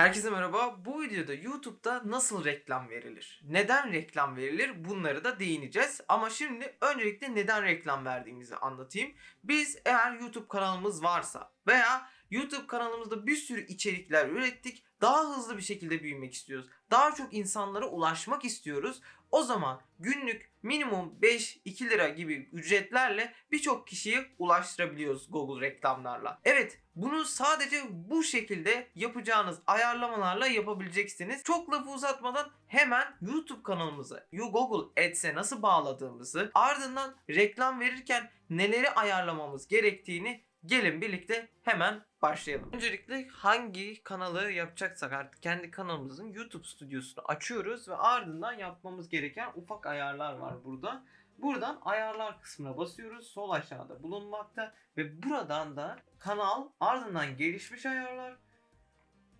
Herkese merhaba. Bu videoda YouTube'da nasıl reklam verilir? Neden reklam verilir? Bunları da değineceğiz. Ama şimdi öncelikle neden reklam verdiğimizi anlatayım. Biz eğer YouTube kanalımız varsa veya YouTube kanalımızda bir sürü içerikler ürettik. Daha hızlı bir şekilde büyümek istiyoruz. Daha çok insanlara ulaşmak istiyoruz. O zaman günlük minimum 5-2 lira gibi ücretlerle birçok kişiyi ulaştırabiliyoruz Google reklamlarla. Evet bunu sadece bu şekilde yapacağınız ayarlamalarla yapabileceksiniz. Çok lafı uzatmadan hemen YouTube kanalımıza Google Ads'e nasıl bağladığımızı ardından reklam verirken neleri ayarlamamız gerektiğini gelin birlikte hemen başlayalım. Öncelikle hangi kanalı yapacaksak artık kendi kanalımızın YouTube stüdyosunu açıyoruz ve ardından yapmamız gereken ufak ayarlar var burada. Buradan ayarlar kısmına basıyoruz. Sol aşağıda bulunmakta ve buradan da kanal ardından gelişmiş ayarlar.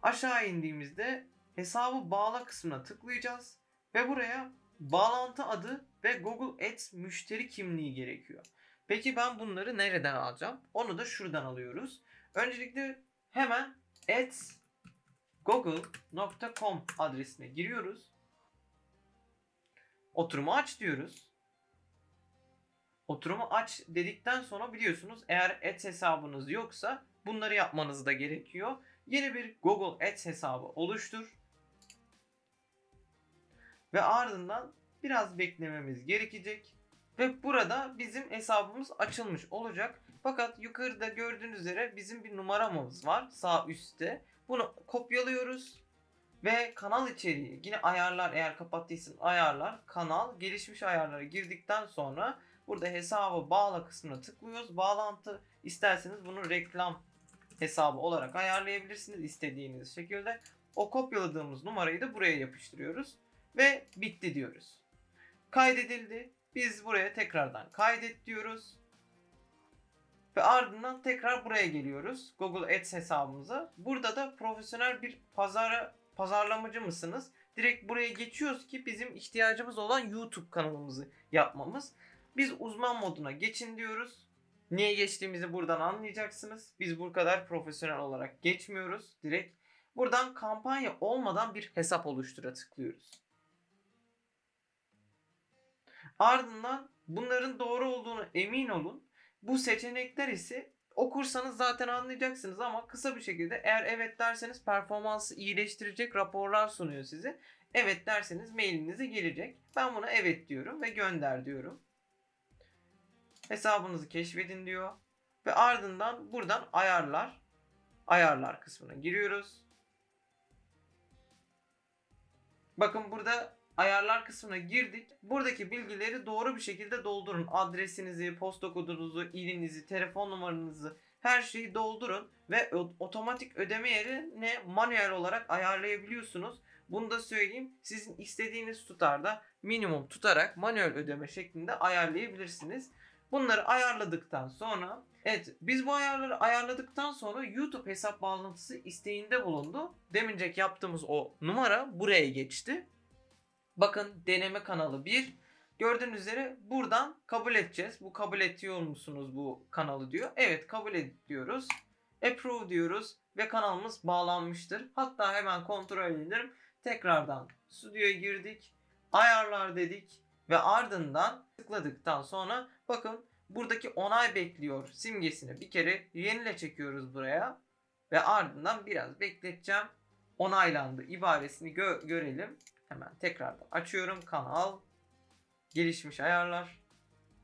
Aşağı indiğimizde hesabı bağla kısmına tıklayacağız ve buraya bağlantı adı ve Google Ads müşteri kimliği gerekiyor. Peki ben bunları nereden alacağım? Onu da şuradan alıyoruz. Öncelikle hemen ads.google.com adresine giriyoruz. Oturumu aç diyoruz. Oturumu aç dedikten sonra biliyorsunuz eğer Ads hesabınız yoksa bunları yapmanız da gerekiyor. Yeni bir Google Ads hesabı oluştur. Ve ardından biraz beklememiz gerekecek. Ve burada bizim hesabımız açılmış olacak. Fakat yukarıda gördüğünüz üzere bizim bir numaramız var sağ üstte. Bunu kopyalıyoruz. Ve kanal içeriği yine ayarlar eğer kapattıysan ayarlar kanal gelişmiş ayarlara girdikten sonra burada hesabı bağla kısmına tıklıyoruz. Bağlantı isterseniz bunu reklam hesabı olarak ayarlayabilirsiniz istediğiniz şekilde. O kopyaladığımız numarayı da buraya yapıştırıyoruz ve bitti diyoruz. Kaydedildi. Biz buraya tekrardan kaydet diyoruz. Ve ardından tekrar buraya geliyoruz. Google Ads hesabımıza. Burada da profesyonel bir pazara pazarlamacı mısınız? Direkt buraya geçiyoruz ki bizim ihtiyacımız olan YouTube kanalımızı yapmamız. Biz uzman moduna geçin diyoruz. Niye geçtiğimizi buradan anlayacaksınız. Biz bu kadar profesyonel olarak geçmiyoruz. Direkt buradan kampanya olmadan bir hesap oluştura tıklıyoruz. Ardından bunların doğru olduğunu emin olun. Bu seçenekler ise okursanız zaten anlayacaksınız ama kısa bir şekilde eğer evet derseniz performansı iyileştirecek raporlar sunuyor size. Evet derseniz mailinize gelecek. Ben buna evet diyorum ve gönder diyorum. Hesabınızı keşfedin diyor. Ve ardından buradan ayarlar. Ayarlar kısmına giriyoruz. Bakın burada ayarlar kısmına girdik. Buradaki bilgileri doğru bir şekilde doldurun. Adresinizi, posta kodunuzu, ilinizi, telefon numaranızı her şeyi doldurun ve otomatik ödeme yerine manuel olarak ayarlayabiliyorsunuz. Bunu da söyleyeyim. Sizin istediğiniz tutarda minimum tutarak manuel ödeme şeklinde ayarlayabilirsiniz. Bunları ayarladıktan sonra evet biz bu ayarları ayarladıktan sonra YouTube hesap bağlantısı isteğinde bulundu. Demincek yaptığımız o numara buraya geçti. Bakın deneme kanalı 1. Gördüğünüz üzere buradan kabul edeceğiz. Bu kabul ediyor musunuz bu kanalı diyor. Evet kabul ediyoruz. Approve diyoruz ve kanalımız bağlanmıştır. Hatta hemen kontrol edelim. Tekrardan stüdyoya girdik. Ayarlar dedik ve ardından tıkladıktan sonra bakın buradaki onay bekliyor simgesini bir kere yenile çekiyoruz buraya ve ardından biraz bekleteceğim. Onaylandı ibaresini gö- görelim. Hemen tekrardan açıyorum kanal. Gelişmiş ayarlar.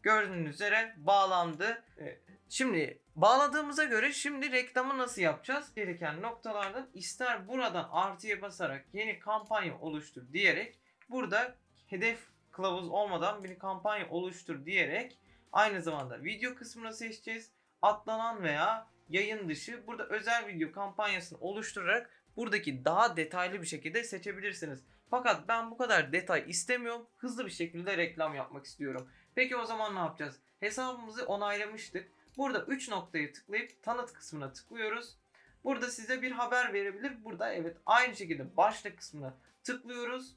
Gördüğünüz üzere bağlandı. Evet. Şimdi bağladığımıza göre şimdi reklamı nasıl yapacağız? Gereken noktalardan ister buradan artıya basarak yeni kampanya oluştur diyerek burada hedef kılavuz olmadan bir kampanya oluştur diyerek aynı zamanda video kısmını seçeceğiz. Atlanan veya yayın dışı burada özel video kampanyasını oluşturarak buradaki daha detaylı bir şekilde seçebilirsiniz. Fakat ben bu kadar detay istemiyorum. Hızlı bir şekilde reklam yapmak istiyorum. Peki o zaman ne yapacağız? Hesabımızı onaylamıştık. Burada 3 noktayı tıklayıp tanıt kısmına tıklıyoruz. Burada size bir haber verebilir. Burada evet aynı şekilde başlık kısmına tıklıyoruz.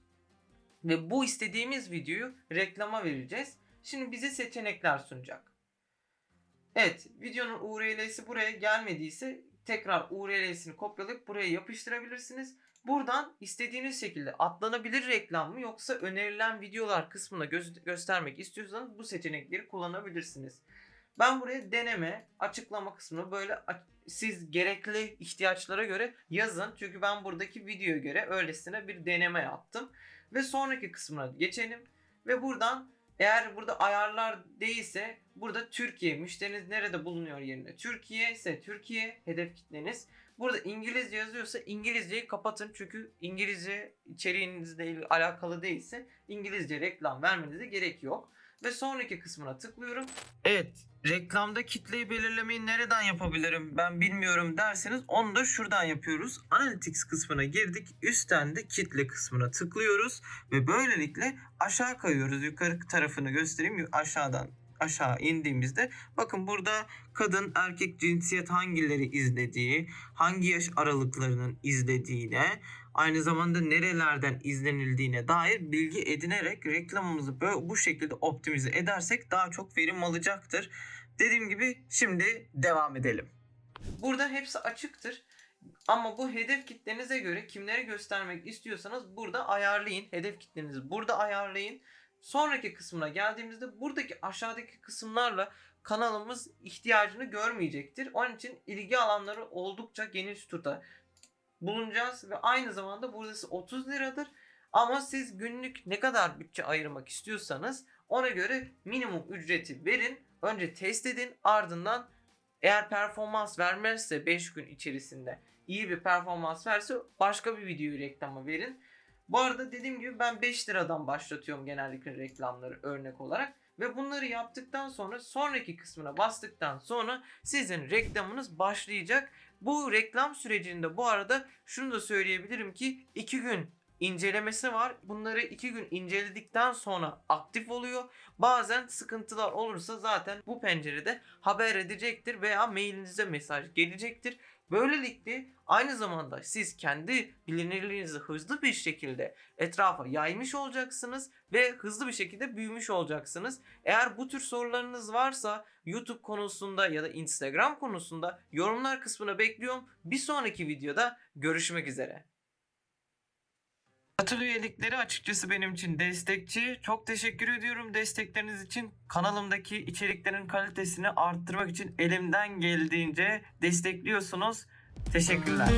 Ve bu istediğimiz videoyu reklama vereceğiz. Şimdi bize seçenekler sunacak. Evet videonun URL'si buraya gelmediyse tekrar URL'sini kopyalayıp buraya yapıştırabilirsiniz. Buradan istediğiniz şekilde atlanabilir reklam mı yoksa önerilen videolar kısmına göz- göstermek istiyorsanız bu seçenekleri kullanabilirsiniz. Ben buraya deneme, açıklama kısmını böyle siz gerekli ihtiyaçlara göre yazın. Çünkü ben buradaki videoya göre öylesine bir deneme yaptım. Ve sonraki kısmına geçelim. Ve buradan eğer burada ayarlar değilse burada Türkiye müşteriniz nerede bulunuyor yerine. Türkiye ise Türkiye hedef kitleniz. Burada İngilizce yazıyorsa İngilizceyi kapatın. Çünkü İngilizce içeriğinizle alakalı değilse İngilizce reklam vermenize gerek yok. Ve sonraki kısmına tıklıyorum. Evet, reklamda kitleyi belirlemeyi nereden yapabilirim ben bilmiyorum derseniz onu da şuradan yapıyoruz. Analytics kısmına girdik. Üstten de kitle kısmına tıklıyoruz ve böylelikle aşağı kayıyoruz. Yukarı tarafını göstereyim. Aşağıdan aşağı indiğimizde bakın burada kadın erkek cinsiyet hangileri izlediği, hangi yaş aralıklarının izlediğine, aynı zamanda nerelerden izlenildiğine dair bilgi edinerek reklamımızı böyle bu şekilde optimize edersek daha çok verim alacaktır. Dediğim gibi şimdi devam edelim. Burada hepsi açıktır. Ama bu hedef kitlenize göre kimlere göstermek istiyorsanız burada ayarlayın. Hedef kitlenizi burada ayarlayın. Sonraki kısmına geldiğimizde buradaki aşağıdaki kısımlarla kanalımız ihtiyacını görmeyecektir. Onun için ilgi alanları oldukça geniş tuta bulunacağız ve aynı zamanda burası 30 liradır. Ama siz günlük ne kadar bütçe ayırmak istiyorsanız ona göre minimum ücreti verin. Önce test edin ardından eğer performans vermezse 5 gün içerisinde iyi bir performans verse başka bir videoyu reklama verin. Bu arada dediğim gibi ben 5 liradan başlatıyorum genellikle reklamları örnek olarak. Ve bunları yaptıktan sonra sonraki kısmına bastıktan sonra sizin reklamınız başlayacak. Bu reklam sürecinde bu arada şunu da söyleyebilirim ki 2 gün incelemesi var. Bunları 2 gün inceledikten sonra aktif oluyor. Bazen sıkıntılar olursa zaten bu pencerede haber edecektir veya mailinize mesaj gelecektir. Böylelikle aynı zamanda siz kendi bilinirliğinizi hızlı bir şekilde etrafa yaymış olacaksınız ve hızlı bir şekilde büyümüş olacaksınız. Eğer bu tür sorularınız varsa YouTube konusunda ya da Instagram konusunda yorumlar kısmına bekliyorum. Bir sonraki videoda görüşmek üzere. Katıl üyelikleri açıkçası benim için destekçi. Çok teşekkür ediyorum destekleriniz için. Kanalımdaki içeriklerin kalitesini arttırmak için elimden geldiğince destekliyorsunuz. Teşekkürler.